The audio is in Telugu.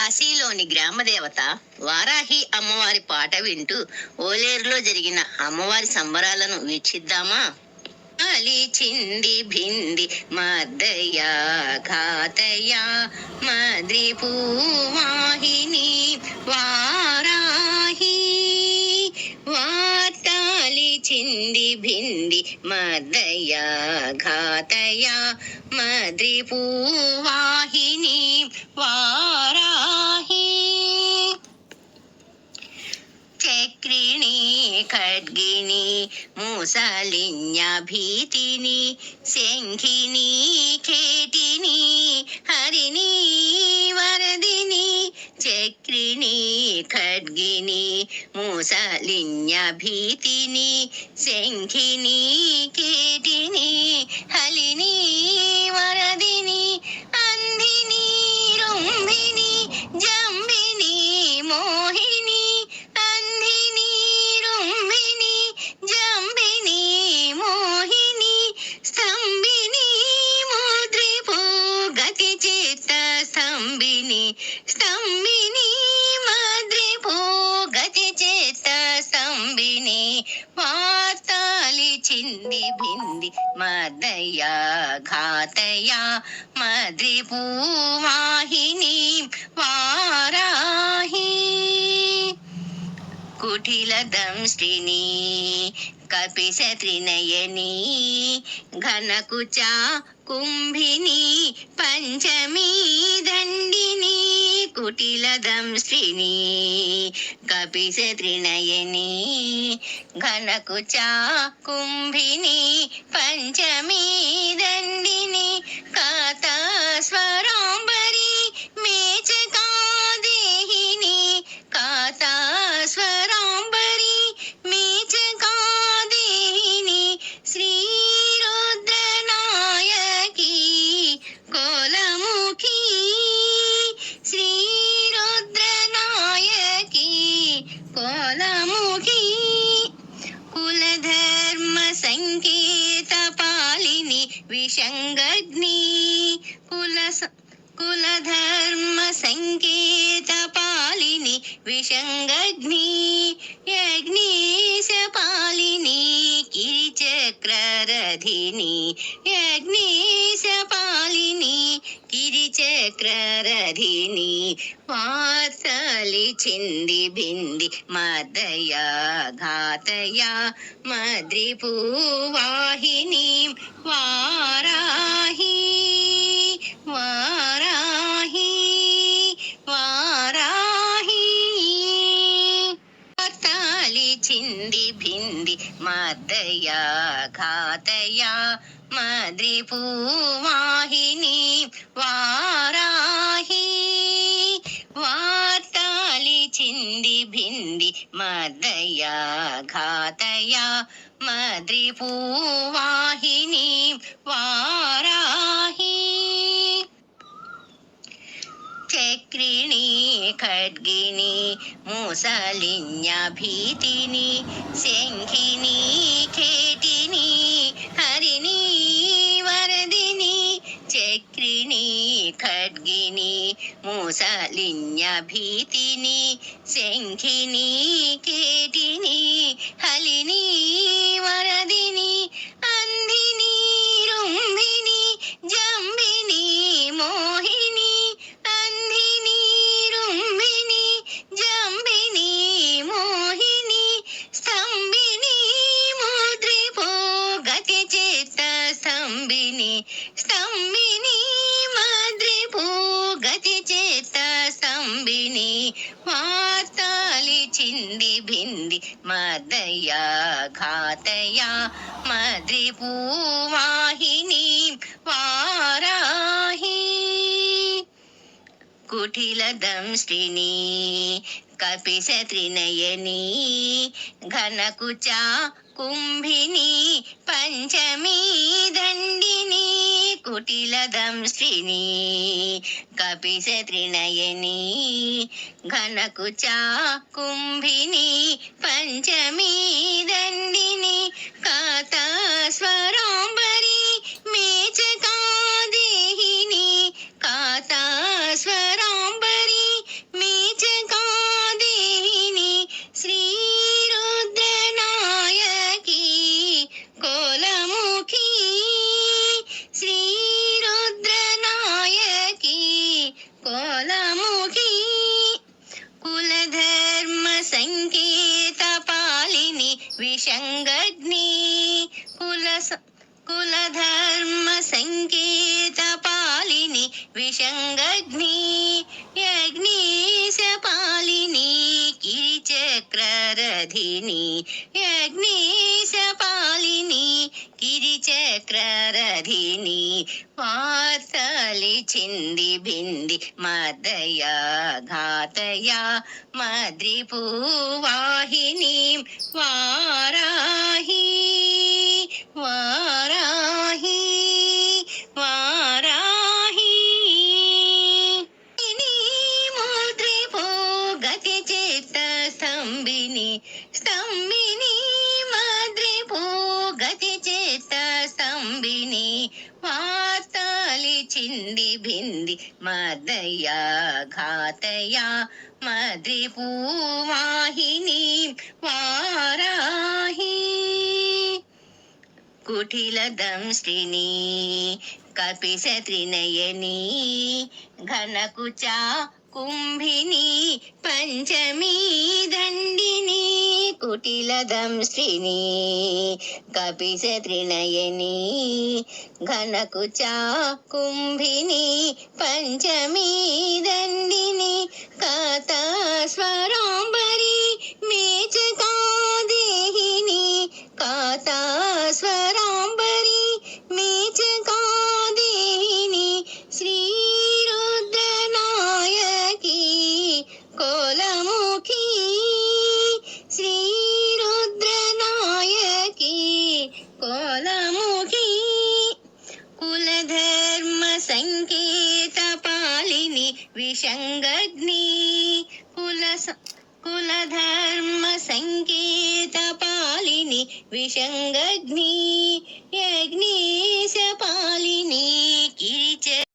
కాశీలోని గ్రామదేవత వారాహి అమ్మవారి పాట వింటూ ఓలేరులో జరిగిన అమ్మవారి సంబరాలను వీక్షిద్దామా? అలిచింది భింది మద్దయ ఘాతయ మద్రిపూవాహిని వారాహి వార్తాలిచింది భింది మద్దయ ఘాతయ మద్రిపూవా మూసలిన్య భీతిని శంఖిని ఖేటిని హరిణి వరదిని చక్రిణి ఖడ్గిని మూసలిన్య భీతిని శంఖిని కేటిని హలిని చింది భింది మదయ ఘాతయ మద్రిపూ వాహిని వారాహి. కుటిల కుంభిని పంచమీ దండిని కుటిల దంష్టిని కపిశ త్రినయని ఘనకుచా కుంభిని పంచమీ దండిని కాతా స్వరాంబరి కులధర్మ సంకేత పాలిని విషంగగ్ని కుల స- కులధర్మ సంకేత పాలిని విషంగగ్ని యజ్ఞేశ పాలిని కిరిచక్రరధిని యజ్ఞేశ పాలిని కిరిచక్రరధిని వార్తలి చింది బింది మదయ ఘాతయ మద్రిపూ వారాహి వారాహి వారాహి వార్తాలి చింది భింది మదయ ఘాతయ మద్రిపూ వారాహి వార్తాలి చింది భింది మదయ ఘాతయ మద్రిపూ వాహిని వారాహి చక్రిణి ఖడ్గిని మూసలిన్య భీతిని శంఖిని ఖేటిని ఖడ్గిని మూసలిన్య భీతిని శంఖిని కేటిని హలిని వరదిని అందిని రుంభిని జంబిని మోహిని అందిని రుంభిని జంబిని మోహిని స్తంభిని ముద్రిపో గతి చేత స్తంభిని స్తంభిని స్తంభిని వార్తాలి చింది భింది మదయ ఘాతయ మద్రిపూ వారాహి. కుటిల దంష్టిని కపిశ త్రినయని ఘనకుచా కుంభిని పంచమీ కుటిల దంష్టిని కపిశ త్రినయని ఘనకుచా కుంభిని పంచమీ దండిని కాత విషంగగ్ని కుల కులధర్మ సంకేత పాలిని విషంగగ్ని యజ్ఞీశ పాలిని గిరిచక్రరధిని యజ్ఞీశ పాలిని గిరిచక్రరధిని వార్తలిచింది బింది మదయ ఘాతయ మద్రిపూవాహిని స్తంభిని స్తంభిని మద్రిపో గతి చిత్త స్తంభిని వార్తలిచింది బింది మదయ ఘాతయ మద్రిపూవాహిని వారాహి కుటిల దంష్టిని కపిస త్రినయని ఘనకుచా కుంభిని పంచమీ దండిని కుటిల దంష్టిని కపిస త్రినయని ఘనకుచా కుంభిని పంచమీ దండిని. పాలిని విషంగగ్ని కుల స- కులధర్మ సంకేత